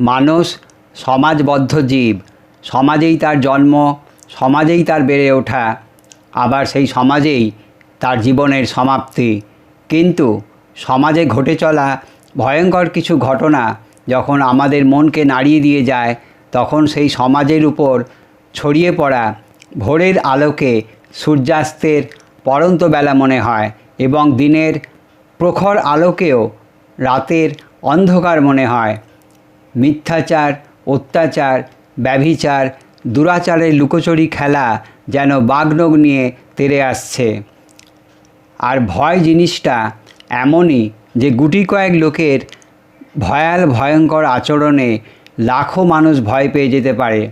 মানুষ সমাজবদ্ধ জীব। সমাজেই তার জন্ম, সমাজেই তার বেড়ে ওঠা, আবার সেই সমাজেই তার জীবনের সমাপ্তি। কিন্তু সমাজে ঘটে চলা ভয়ঙ্কর কিছু ঘটনা যখন আমাদের মনকে নাড়িয়ে দিয়ে যায়, তখন সেই সমাজের উপর ছড়িয়ে পড়া ভোরের আলোকে সূর্যাস্তের পরন্ত বেলা মনে হয় এবং দিনের প্রখর আলোকেও রাতের অন্ধকার মনে হয়। মিথ্যাচার, অত্যাচার, ব্যভিচার, দুরাচারের লুকোচুরি খেলা যেন বাগনগ নিয়ে তেরে আসছে। আর ভয় জিনিসটা এমনই যে গুটি কয়েক লোকের ভয়াল ভয়ঙ্কর আচরণে লাখো মানুষ ভয় পেয়ে যেতে পারে।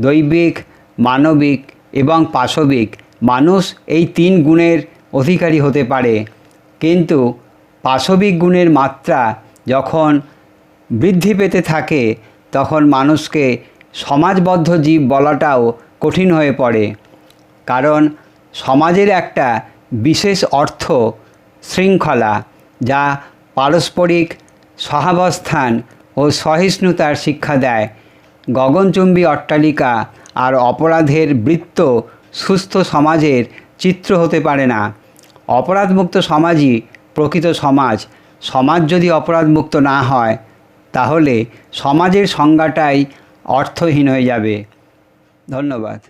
দৈবিক, মানবিক এবং পাশবিক মানুষ এই তিন গুণের অধিকারী হতে পারে। কিন্তু পাশবিক গুণের মাত্রা যখন বৃদ্ধি পেতে থাকে, তখন মানুষকে সমাজবদ্ধ জীব বলাটাও কঠিন হয়ে পড়ে। কারণ সমাজের একটা বিশেষ অর্থ শৃঙ্খলা, যা পারস্পরিক সহাবস্থান ও সহিষ্ণুতার শিক্ষা দেয়। গগনচুম্বী অট্টালিকা আর অপরাধের বৃত্ত সুস্থ সমাজের চিত্র হতে পারে না। অপরাধমুক্ত সমাজই প্রকৃত সমাজ। সমাজ যদি অপরাধমুক্ত না হয় তাহলে সমাজের সংজ্ঞাটাই অর্থহীন হয়ে যাবে। ধন্যবাদ।